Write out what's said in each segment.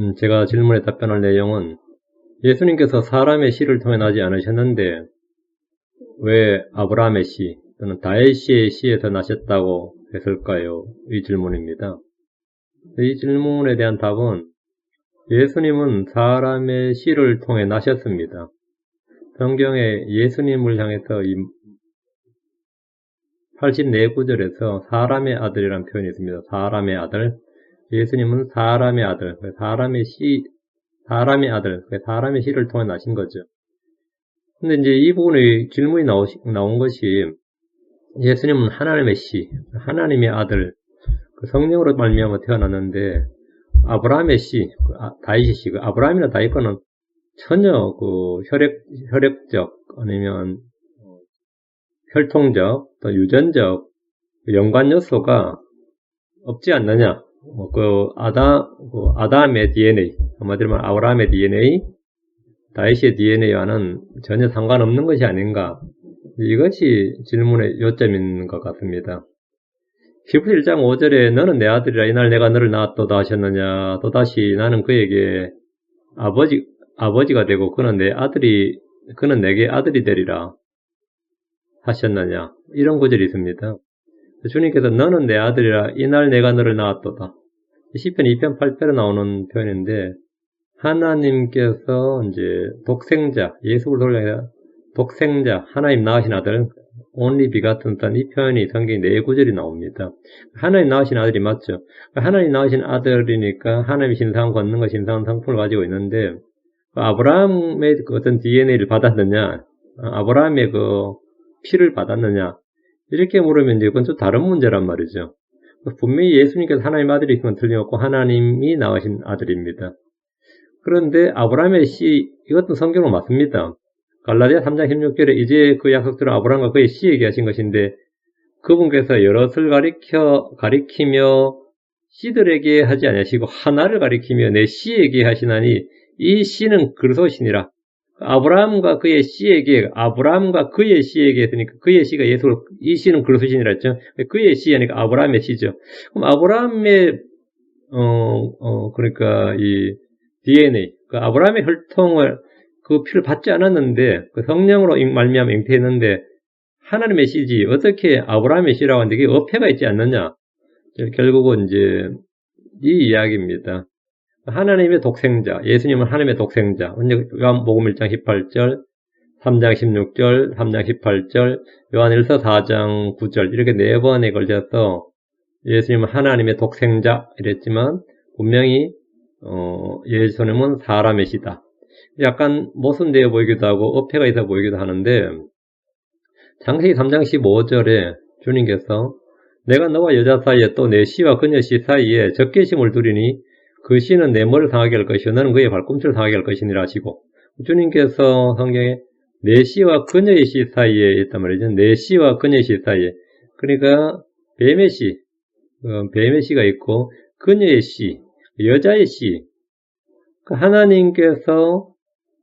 음, 제가 질문에 답변할 내용은 예수님께서 사람의 씨를 통해 나지 않으셨는데 왜 아브라함의 씨 또는 다윗 씨의 씨에서 나셨다고 했을까요? 이 질문입니다. 이 질문에 대한 답은 예수님은 사람의 씨를 통해 나셨습니다. 성경에 예수님을 향해서 이 84구절에서 사람의 아들이라는 표현이 있습니다. 사람의 아들. 예수님은 사람의 아들, 사람의 씨, 사람의 아들, 사람의 씨를 통해 나신 거죠. 근데 이제 이 부분에 질문이 나오, 나온 것이 예수님은 하나님의 씨, 하나님의 아들, 그 성령으로 말미암아 태어났는데 아브라함의 씨, 그 아, 다윗의 씨, 그 아브라함이나 다윗과는 전혀 그 혈액 혈액적 아니면 혈통적 또 유전적 연관 요소가 없지 않느냐? 뭐그 아다 그 아담의 DNA 한마디로 말하면 아브라함의 DNA, 다윗의 DNA와는 전혀 상관없는 것이 아닌가? 이것이 질문의 요점인 것 같습니다. 히브리 1장 5절에 너는 내 아들이라 이날 내가 너를 낳았도다 하셨느냐 또다시 나는 그에게 아버지 아버지가 되고 그는 내 아들이 그는 내게 아들이 되리라 하셨느냐 이런 구절이 있습니다. 주님께서 너는 내 아들이라 이날 내가 너를 낳았도다. 10편 2편 8편에 나오는 표현인데 하나님께서 이제 독생자 예수를 돌려 독생자 하나님 낳으신 아들 only begotten son 이 표현이 성경에 네 구절이 나옵니다. 하나님 낳으신 아들이 맞죠. 하나님 낳으신 아들이니까 하나님의 신상 걷는 것 신상 상품을 가지고 있는데 아브라함의 그 어떤 DNA를 받았느냐 아브라함의 그 피를 받았느냐 이렇게 물으면 이제 그건 좀 다른 문제란 말이죠. 분명히 예수님께서 하나님 아들이신 건 틀림없고 하나님이 낳으신 아들입니다. 그런데 아브라함의 씨 이것도 성경으로 맞습니다. 갈라디아 3장 16절에 이제 그 약속들은 아브라함과 그의 씨에게 하신 것인데 그분께서 여럿을 가리켜 가리키며 씨들에게 하지 아니하시고 하나를 가리키며 내 씨에게 하시나니 이 씨는 그리스도시니라. 아브라함과 그의 씨에게 아브라함과 그의 씨에게 했으니까 그의 씨가 예수 이 씨는 그리스도신이라 했죠. 그의 씨 하니까 아브라함의 씨죠. 그럼 아브라함의 어, 어 그러니까 이 DNA 그 아브라함의 혈통을 그 피를 받지 않았는데 그 성령으로 말미암아 잉태했는데 하나님의 씨지 어떻게 아브라함의 씨라고 하는데 그게 어폐가 있지 않느냐 결국은 이제 이 이야기입니다. 하나님의 독생자, 예수님은 하나님의 독생자. 요한복음 1장 18절, 3장 16절, 3장 18절, 요한 1서 4장 9절 이렇게 네 번에 걸려서 예수님은 하나님의 독생자 이랬지만 분명히 어, 예수님은 사람의 시다. 약간 모순되어 보이기도 하고 어폐가 있어 보이기도 하는데 장세기 3장 15절에 주님께서 내가 너와 여자 사이에 또 내 씨와 그녀 씨 사이에 적개심을 두리니 그 씨는 내 머리를 상하게 할 것이요 너는 그의 발꿈치를 상하게 할 것이니라 하시고 주님께서 성경에 내 씨와 그녀의 씨 사이에 있단 말이죠. 내 씨와 그녀의 씨 사이에 그러니까 뱀의 씨, 어, 뱀의 씨가 있고 그녀의 씨, 여자의 씨. 그 하나님께서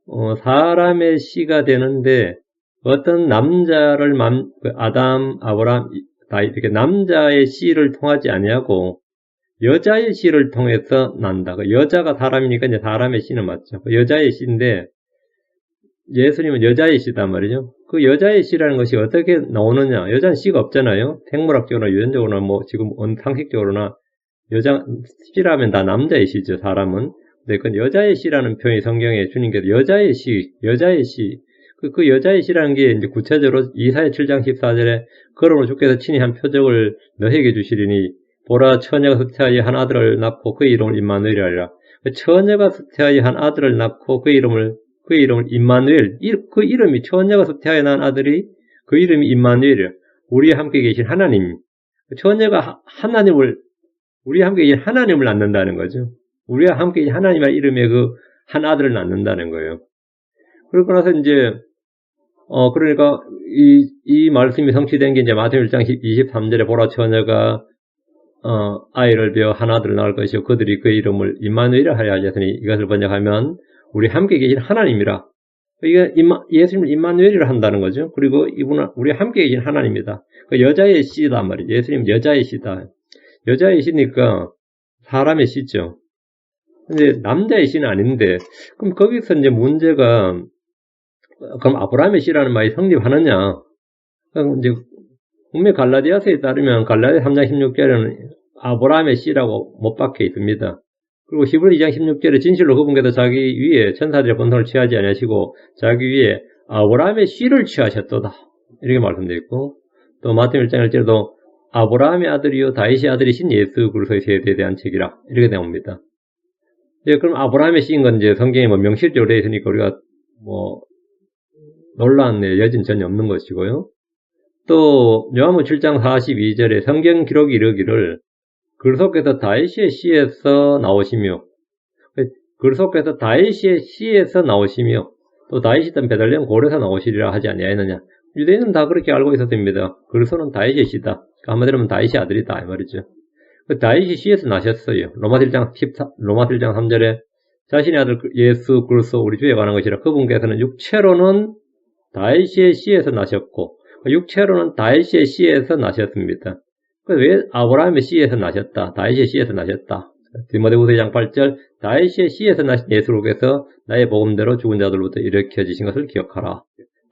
어, 사람의 씨가 되는데 어떤 남자를 그 아담, 아브람, 다 이렇게 남자의 씨를 통하지 아니하고 여자의 씨를 통해서 난다. 그 여자가 사람이니까 이제 사람의 씨는 맞죠. 그 여자의 씨인데 예수님은 여자의 씨단 말이죠. 그 여자의 씨라는 것이 어떻게 나오느냐? 여자는 씨가 없잖아요. 생물학적으로나 유전적으로나 뭐 지금 상식적으로나 여자 씨라면 다 남자의 씨죠. 사람은. 근데 그 여자의 씨라는 표현이 성경에 주님께서 여자의 씨, 여자의 씨, 그, 그 여자의 씨라는 게 이제 구체적으로 이사야 7장 14절에 그러므로 주께서 친히 한 표적을 너에게 주시리니 보라 처녀가 흑태하여 한 아들을 낳고 그의 이름을 임마누엘이라 하리라. 그 처녀가 흑태하여 한 아들을 낳고 그의 이름을 그의 이름을 임마누엘. 그 이름이 처녀가 흑태하여 난 아들이 그 이름이 임마누엘이라. 우리와 함께 계신 하나님. 처녀가 하나님을 우리와 함께 계신 하나님을 낳는다는 거죠. 우리와 함께 계신 하나님의 이름의 그 한 아들을 낳는다는 거예요. 그러고 나서 이제 어 그러니까 이 이 말씀이 성취된 게 이제 마태복음 1장 23절에 보라 처녀가 어, 아이를 배어 하나들을 낳을 것이요 그들이 그 이름을 임마누엘이라 하려 하셨으니 이것을 번역하면 우리 함께 계신 하나님이라 이게 예수님을 임마누엘이라 한다는 거죠. 그리고 이분은 우리 함께 계신 하나님이다. 그 여자의 씨다 말이죠. 예수님 여자의 씨다. 여자의 씨니까 사람의 씨죠. 근데 남자의 씨는 아닌데, 그럼 거기서 이제 문제가, 그럼 아브라함의 씨라는 말이 성립하느냐? 이제, 분명 갈라디아서에 따르면 갈라디아 3장 16절에는 아브라함의 씨라고 못 박혀 있습니다. 그리고 히브리 2장 16절에 진실로 그분께서 자기 위에 천사들의 본성을 취하지 아니하시고 자기 위에 아브라함의 씨를 취하셨도다. 이렇게 말씀되어 있고 또 마태 1장 1절에도 아브라함의 아들이요 다윗의 아들이신 예수 그리스도의 세대에 대한 책이라 이렇게 나옵니다. 예, 그럼 아브라함의 씨인 건 이제 성경에 뭐 명실적으로 되어 있으니까 우리가 뭐 논란의 여진 전혀 없는 것이고요. 또 요한복 7장 42절에 성경 기록이 이르기를 그리스도께서 다윗의 씨에서 나오시며 그리스도께서 다윗의 씨에서 나오시며 또 다윗이던 베들레헴 고려에서 나오시리라 하지 아니하였느냐 유대인은 다 그렇게 알고 있었습니다. 그리스도는 다윗의 씨다. 그러니까 한마디로 하면 다윗의 아들이다 이 말이죠. 그 다윗이 씨에서 나셨어요. 로마 1장 14, 로마 1장 3절에 자신의 아들 예수 그리스도 우리 주에 관한 것이라 그분께서는 육체로는 다윗의 씨에서 나셨고 육체로는 다윗의 씨에서 나셨습니다. 왜 아브라함의 씨에서 나셨다. 다윗의 씨에서 나셨다. 디모데후서 2장 8절 다윗의 씨에서 나신 예수로께서 나의 복음대로 죽은 자들로부터 일으켜지신 것을 기억하라.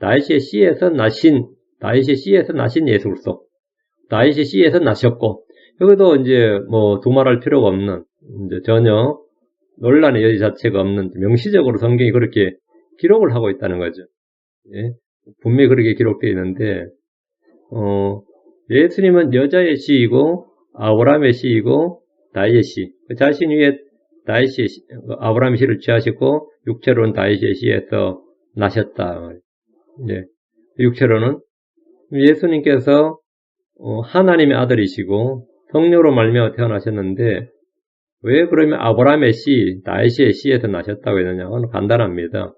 다윗의 씨에서 나신 다윗의 씨에서 나신 예수 그리스도 다윗의 씨에서 나셨고 여기도 이제 뭐 두말할 필요가 없는 이제 전혀 논란의 여지 자체가 없는 명시적으로 성경이 그렇게 기록을 하고 있다는 거죠. 예? 분명히 그렇게 기록되어 있는데 어, 예수님은 여자의 씨이고 아브라함의 씨이고 다윗의 씨. 그 자신 위에 다윗의 씨, 아브라함의 씨를 취하시고 육체로는 다윗의 씨에서 나셨다. 예. 육체로는 예수님께서 어, 하나님의 아들이시고 성녀로 말미암아 태어나셨는데 왜 그러면 아브라함의 씨, 다윗의 씨에서 나셨다고 했느냐는 간단합니다.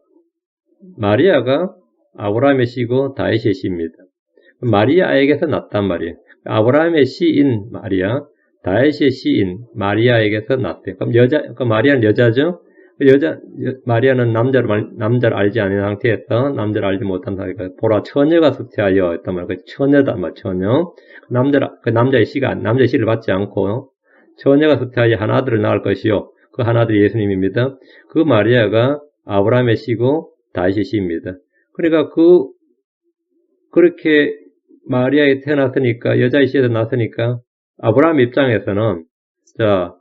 마리아가 아브라함의 씨고 다윗의 씨입니다. 마리아에게서 났단 말이에요. 아브라함의 씨인 마리아, 다윗의 씨인 마리아에게서 났대요. 그럼 여자, 그 마리아는 여자죠? 그 여자, 마리아는 남자를, 남자를 알지 않은 상태에서 남자를 알지 못한 상태에서 보라 처녀가 수태하여 했단 말이에요. 그 처녀다, 말 처녀. 남자, 그 남자의 씨가, 남자의 씨를 받지 않고 처녀가 수태하여 한 아들을 낳을 것이요. 그 한 아들이 예수님입니다. 그 마리아가 아브라함의 씨고 다윗의 씨입니다. 그러니까 그, 그렇게 마리아에 태어났으니까, 여자의 씨에서 났으니까, 아브라함 입장에서는, 자,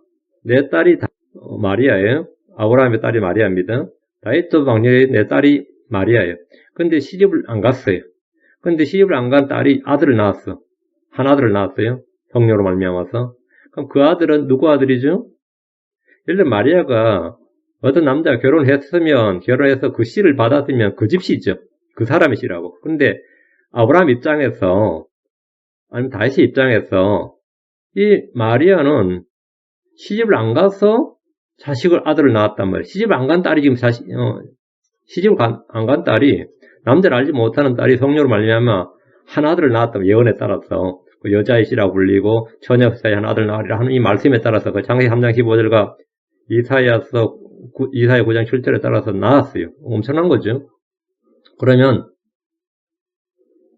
내 딸이 다, 어, 마리아예요. 아브라함의 딸이 마리아입니다. 다윗도 왕녀의 내 딸이 마리아예요. 근데 시집을 안 갔어요. 근데 시집을 안 간 딸이 아들을 낳았어. 한 아들을 낳았어요. 성녀로 말미암아서. 그럼 그 아들은 누구 아들이죠? 예를 들어 마리아가 어떤 남자가 결혼했으면 결혼해서 그 씨를 받았으면 그 집 씨죠. 그 사람의 씨라고. 근데 아브라함 입장에서 아니면 다윗의 입장에서 이 마리아는 시집을 안 가서 자식을 아들을 낳았단 말이에요. 시집을 안 간 딸이 지금 자식 어, 시집을 안 간 딸이 남자를 알지 못하는 딸이 성녀로 말미암아 한 아들을 낳았다 예언에 따라서 그 여자의 씨라고 불리고 처녀 사이 한 아들 낳으리라 하는 이 말씀에 따라서 그 장세 3장 15절과 이사야서 이사야 9장 7절에 따라서 나왔어요. 엄청난 거죠. 그러면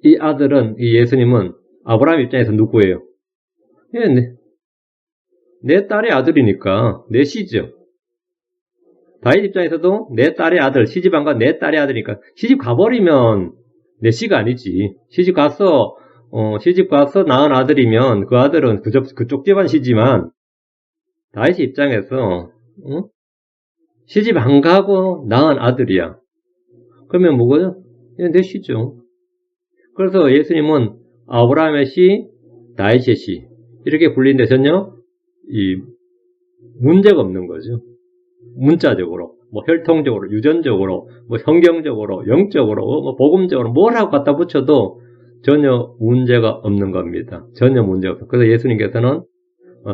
이 아들은 이 예수님은 아브라함 입장에서 누구예요? 예, 네. 내 딸의 아들이니까 내 씨죠. 다윗 입장에서도 내 딸의 아들, 시집 안간내 딸의 아들이니까 시집 가버리면 내 씨가 아니지. 시집 가서 어, 시집 가서 낳은 아들이면 그 아들은 그쪽, 그쪽 집안 씨지만 다윗 입장에서 어? 시집 안 가고 낳은 아들이야. 그러면 뭐고요? 내 씨죠. 그래서 예수님은 아브라함의 씨, 다윗의 씨 이렇게 전혀 이 문제가 없는 거죠. 문자적으로, 뭐 혈통적으로, 유전적으로, 뭐 성경적으로, 영적으로, 뭐 복음적으로 뭐라고 갖다 붙여도 전혀 문제가 없는 겁니다. 전혀 문제가 없어요. 그래서 예수님께서는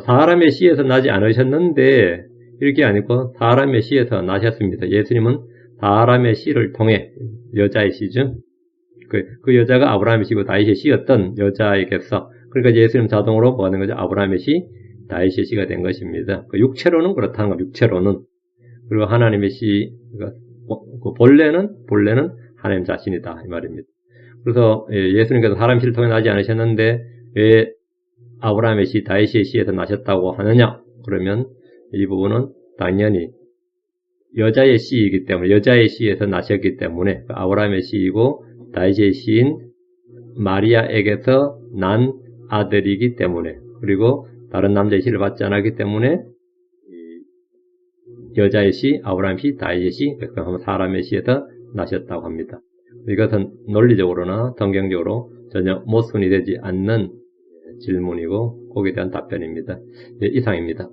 사람의 씨에서 나지 않으셨는데 이렇게 아니고 사람의 씨에서 나셨습니다. 예수님은 사람의 씨를 통해 여자의 씨죠. 그, 그 여자가 아브라함의 씨고 다윗의 씨였던 여자에게서 그러니까 예수님 자동으로 뭐 하는 거죠? 아브라함의 씨, 다윗의 씨가 된 것입니다. 그 육체로는 그렇다는 거 육체로는. 그리고 하나님의 씨, 그러니까 그 본래는, 본래는 하나님 자신이다. 이 말입니다. 그래서 예, 예수님께서 사람 씨를 통해 나지 않으셨는데 왜 아브라함의 씨, 다윗의 씨에서 나셨다고 하느냐? 그러면 이 부분은 당연히 여자의 씨이기 때문에 여자의 씨에서 나셨기 때문에 아브라함의 씨이고 다윗의 씨인 마리아에게서 난 아들이기 때문에 그리고 다른 남자의 씨를 받지 않았기 때문에 여자의 씨, 아브라함 씨, 다윗의 씨, 사람의 씨에서 나셨다고 합니다. 이것은 논리적으로나 성경적으로 전혀 모순이 되지 않는 질문이고 거기에 대한 답변입니다. 예, 이상입니다.